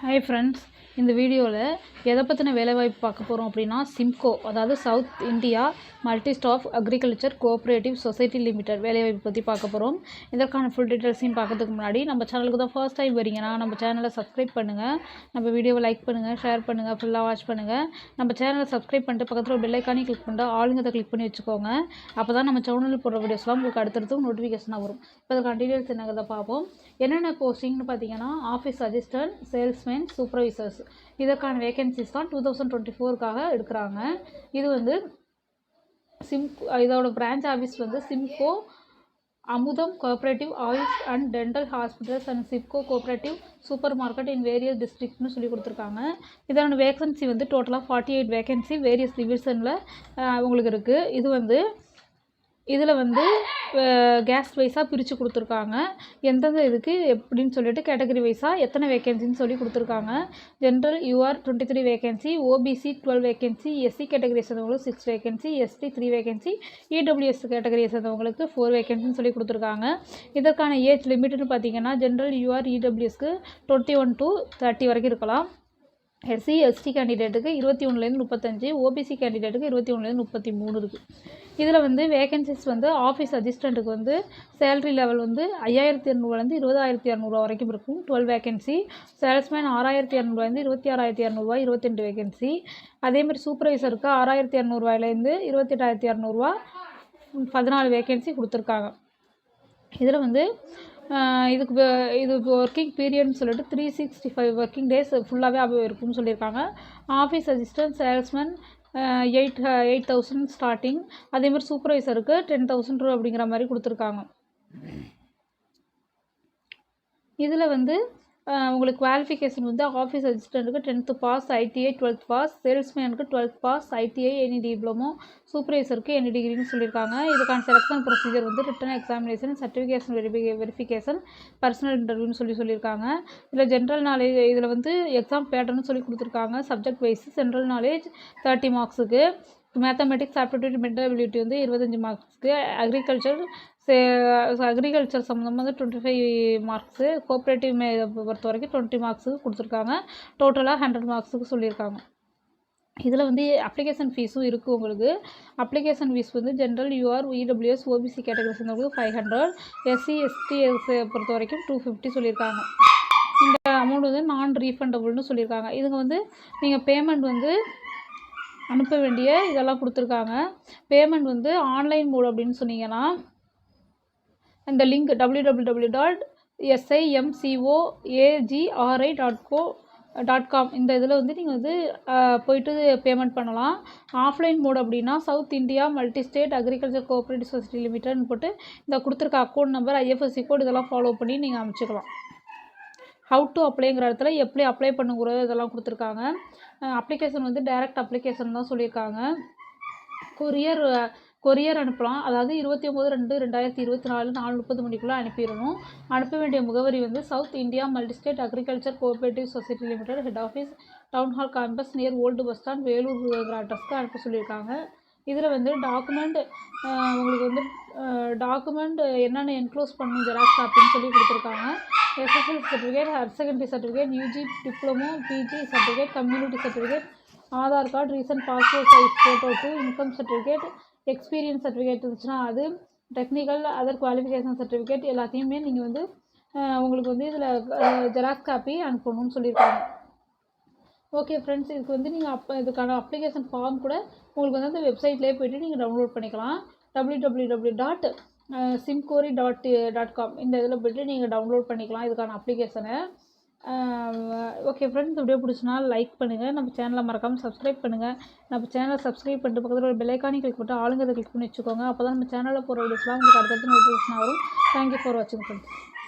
Hi friends இந்த வீடியோவில் எதை பற்றின வேலைவாய்ப்பு பார்க்க போகிறோம் அப்படின்னா சிம்கோ அதாவது South India multi staff agriculture cooperative society limited வேலைவாய்ப்பு பற்றி பார்க்க போகிறோம் இதற்கான ஃபுல் டீட்டெயில்ஸையும் பார்க்கறதுக்கு முன்னாடி நம்ம சேனலுக்கு தான் ஃபர்ஸ்ட் டைம் வரீங்கன்னா நம்ம சேனலை சப்ஸ்கிரைப் பண்ணுங்கள் நம்ம வீடியோவை லைக் பண்ணுங்கள் ஷேர் பண்ணுங்கள் ஃபுல்லாக வாட்ச் பண்ணுங்கள் நம்ம சேனலை சப்ஸ்கிரைப் பண்ணிட்டு பக்கத்தில் ஒரு பெல்லைக்கானே கிளிக் பண்ணிட்டு ஆளுங்கத்தை கிளிக் பண்ணி வச்சுக்கோங்க. அப்போ தான் நம்ம சேனலில் போடுற வீடியோஸ்லாம் உங்களுக்கு அடுத்தடுத்து நோட்டிஃபிகேஷனாக வரும். இப்போ அதுக்கான டீட்டெயில்ஸ் என்னங்கிறத பார்ப்போம். என்னென்ன போஸ்டிங்னு பார்த்தீங்கன்னா ஆஃபீஸ் அசிஸ்டன்ட் சேல்ஸ்மேன் சூப்பர்வைசர்ஸ் இதற்கான வேகன்சிஸ் தான் டூ தௌசண்ட் டுவெண்ட்டி ஃபோருக்காக எடுக்கிறாங்க. இது வந்து சிம் இதோட பிரான்ச் ஆஃபீஸ் வந்து SIMCO Amudham cooperative oils and dental hospitals and SIPCO cooperative super market in various டிஸ்ட்ரிக்ட்னு சொல்லி கொடுத்துருக்காங்க. இதோட வேகன்சி வந்து டோட்டலாக ஃபார்ட்டி எயிட் வேகன்சி வேரியஸ் டிவிஷனில் உங்களுக்கு இருக்குது இது வந்து இதில் வந்து கேஸ்ட் வைஸாக பிரித்து கொடுத்துருக்காங்க. எந்தெந்த இதுக்கு எப்படின்னு சொல்லிட்டு கேட்டகரி வைஸாக எத்தனை வேகன்சின்னு சொல்லி கொடுத்துருக்காங்க. General UR twenty three vacancy OBC twelve vacancy SC கேட்டகரியை சேர்ந்தவங்களுக்கு six vacancy ST three vacancy EWS கேட்டகரியை சேர்ந்தவங்களுக்கு ஃபோர் வேகன்சின்னு சொல்லி கொடுத்துருக்காங்க. இதற்கான ஏஜ் லிமிட்னு பார்த்தீங்கன்னா ஜென்ரல் யூஆர் இடபிள்யூஎஸ்க்கு டுவெண்ட்டி ஒன் டு தேர்ட்டி வரைக்கும் இருக்கலாம். எஸ்சி எஸ்டி கேண்டிடேட்டுக்கு இருபத்தி ஒன்றுலேருந்து முப்பத்தஞ்சு ஓபிசி கேண்டிடேட்டுக்கு இருபத்தி ஒன்றுலேருந்து முப்பத்தி மூணு இருக்குது இதில் வந்து வேகன்சிஸ் வந்து ஆஃபீஸ் அசிஸ்டண்ட்டுக்கு வந்து சேலரி லெவல் வந்து ஐயாயிரத்தி இரநூறுவாலேருந்து இருபதாயிரத்தி இரநூறுவா வரைக்கும் இருக்கும். டுவெல் வேகன்சி சேல்ஸ்மேன் ஆறாயிரத்தி இரநூறுவாலேருந்து இருபத்தி ஆறாயிரத்தி இரநூறுவா இருபத்தெண்டு வேகன்சி அதேமாதிரி சூப்பர்வைசருக்கு ஆறாயிரத்தி இரநூறுவாயிலேருந்து இருபத்தெட்டாயிரத்தி இரநூறுவா பதினாலு வேகன்சி கொடுத்துருக்காங்க. இதில் வந்து இதுக்கு இது ஒர்க்கிங் பீரியட்னு சொல்லிட்டு three sixty five working days ஃபுல்லாகவே இருக்கும்னு சொல்லியிருக்காங்க. Office assistant salesman eight eight thousand starting அதேமாதிரி சூப்பர்வைசருக்கு டென் தௌசண்ட் அப்படிங்கிற மாதிரி கொடுத்துருக்காங்க. இதில் வந்து உங்களுக்கு குவாலிஃபிகேஷன் வந்து office அசிஸ்டண்ட்டுக்கு tenth pass ITI twelfth pass சேல்ஸ்மேனுக்கு twelfth pass ITI any diploma சூப்பர்வைசருக்கு any டிகிரின்னு சொல்லியிருக்காங்க. இதுக்கான செலெக்ஷன் ப்ரொசீஜர் வந்து ரிட்டன் எக்ஸாமினேஷன் சர்டிஃபிகேஷன் வெரிஃபிகே வெரிஃபிகேஷன் பர்சனல் இன்டர்வியூன்னு சொல்லி சொல்லியிருக்காங்க. இதில் ஜென்ரல் நாலேஜ் இதில் வந்து எக்ஸாம் பேட்டர்னு சொல்லி கொடுத்துருக்காங்க. Subject wise general knowledge thirty மார்க்ஸுக்கு mathematics aptitude mental ability வந்து இருபத்தஞ்சி மார்க்ஸ்க்கு அக்ரிகல்ச்சர் சே அக்ரிகல்ச்சர் சம்மந்தமாக வந்து டுவெண்ட்டி ஃபைவ் மார்க்ஸு கோஆப்ரேட்டிவ் மே பொறுத்த வரைக்கும் டுவெண்ட்டி மார்க்ஸுக்கு கொடுத்துருக்காங்க. டோட்டலாக ஹண்ட்ரட் மார்க்ஸுக்கு சொல்லியிருக்காங்க. இதில் வந்து அப்ளிகேஷன் ஃபீஸும் இருக்குது உங்களுக்கு. அப்ளிகேஷன் ஃபீஸ் வந்து general UR EWS OBC categories வந்து ஃபைவ் ஹண்ட்ரட் எஸ்சி எஸ்டிஎஸ் பொறுத்த வரைக்கும் டூ ஃபிஃப்டி சொல்லியிருக்காங்க. இந்த அமௌண்ட் வந்து நான் ரீஃபண்டபுள்னு சொல்லியிருக்காங்க. இதுங்க வந்து நீங்கள் பேமெண்ட் வந்து அனுப்ப வேண்டிய இதெல்லாம் கொடுத்துருக்காங்க. பேமெண்ட் வந்து ஆன்லைன் மூலம் அப்படின்னு சொன்னீங்கன்னா இந்த link W W W dot SIMCO AGRI dot co dot com இந்த இதில் வந்து நீங்கள் வந்து போயிட்டு பேமெண்ட் பண்ணலாம். ஆஃப்லைன் மோட் அப்படின்னா South India multi state agriculture cooperative society லிமிடெட்னு போட்டு இந்த கொடுத்துருக்க அக்கௌண்ட் நம்பர் ஐஎஃப்எஸ்சி கோட் இதெல்லாம் ஃபாலோ பண்ணி நீங்கள் அமைச்சிக்கலாம். ஹவு டு அப்ளைங்கிற இடத்துல எப்படி அப்ளை பண்ணுங்கிறது இதெல்லாம் கொடுத்துருக்காங்க. அப்ளிகேஷன் வந்து டைரக்ட் அப்ளிகேஷன் தான் சொல்லியிருக்காங்க. கொரியர் கொரியர் அனுப்பலாம். அதாவது இருபத்தி ஒம்பது ரெண்டு ரெண்டாயிரத்தி இருபத்தி நாலு நாலு முப்பது மணிக்குள்ளே அனுப்பிடணும். அனுப்ப வேண்டிய முகவரி வந்து South India multistate agriculture cooperative society limited head office town hall campus near old bus stand Vellore அட்ரஸ்க்கு அனுப்ப சொல்லியிருக்காங்க. இதில் வந்து டாக்குமெண்ட் உங்களுக்கு வந்து டாக்குமெண்ட் என்னென்ன என்க்ளோஸ் பண்ணணும் ஜெராக்ஸ் காப்பின்னு சொல்லி கொடுத்துருக்காங்க. SSL certificate higher secondary certificate UG diploma PG certificate community certificate Aadhaar card recent passport size photo two income certificate experience certificate இருந்துச்சுன்னா அது டெக்னிக்கல் அதர் குவாலிஃபிகேஷன் சர்டிஃபிகேட் எல்லாத்தையுமே நீங்கள் வந்து உங்களுக்கு வந்து இதில் ஜெராக்ஸ் காப்பி அனுப்பணும்னு சொல்லியிருக்காங்க. ஓகே ஃப்ரெண்ட்ஸ் இதுக்கு வந்து நீங்கள் அப்போ இதுக்கான அப்ளிகேஷன் ஃபார்ம் கூட உங்களுக்கு வந்து அந்த வெப்சைட்லேயே போய்ட்டு நீங்கள் டவுன்லோட் பண்ணிக்கலாம். டபிள்யூ டபிள்யூ டபிள்யூ டாட் சிம்கோரி டாட் டாட் காம். இந்த இதில் போய்ட்டு நீங்கள் டவுன்லோட் பண்ணிக்கலாம். இதுக்கான அப்ளிகேஷனை. ஓகே ஃப்ரெண்ட்ஸ் வீடியோ பிடிச்சினா லைக் பண்ணுங்கள் நம்ம சேனலை மறக்காமல் சப்ஸ்கிரைப் பண்ணுங்கள் நம்ம சேனலை சப்ஸ்கிரைப் பண்ணிட்டு பக்கத்தில் ஒரு பெல்லைக்கானி கிளிக் பண்ணிட்டு ஆளுங்கிறத கிளிக் பண்ணி வச்சுக்கோங்க. அப்போ தான் நம்ம சேனலில் போகிற வீடியோஸ்லாம் உங்களுக்கு அடுத்தடுத்து நோட்டிஃபிகேஷன் வரும். தேங்க்யூ ஃபார் வாட்சிங் ஃப்ரெண்ட்ஸ்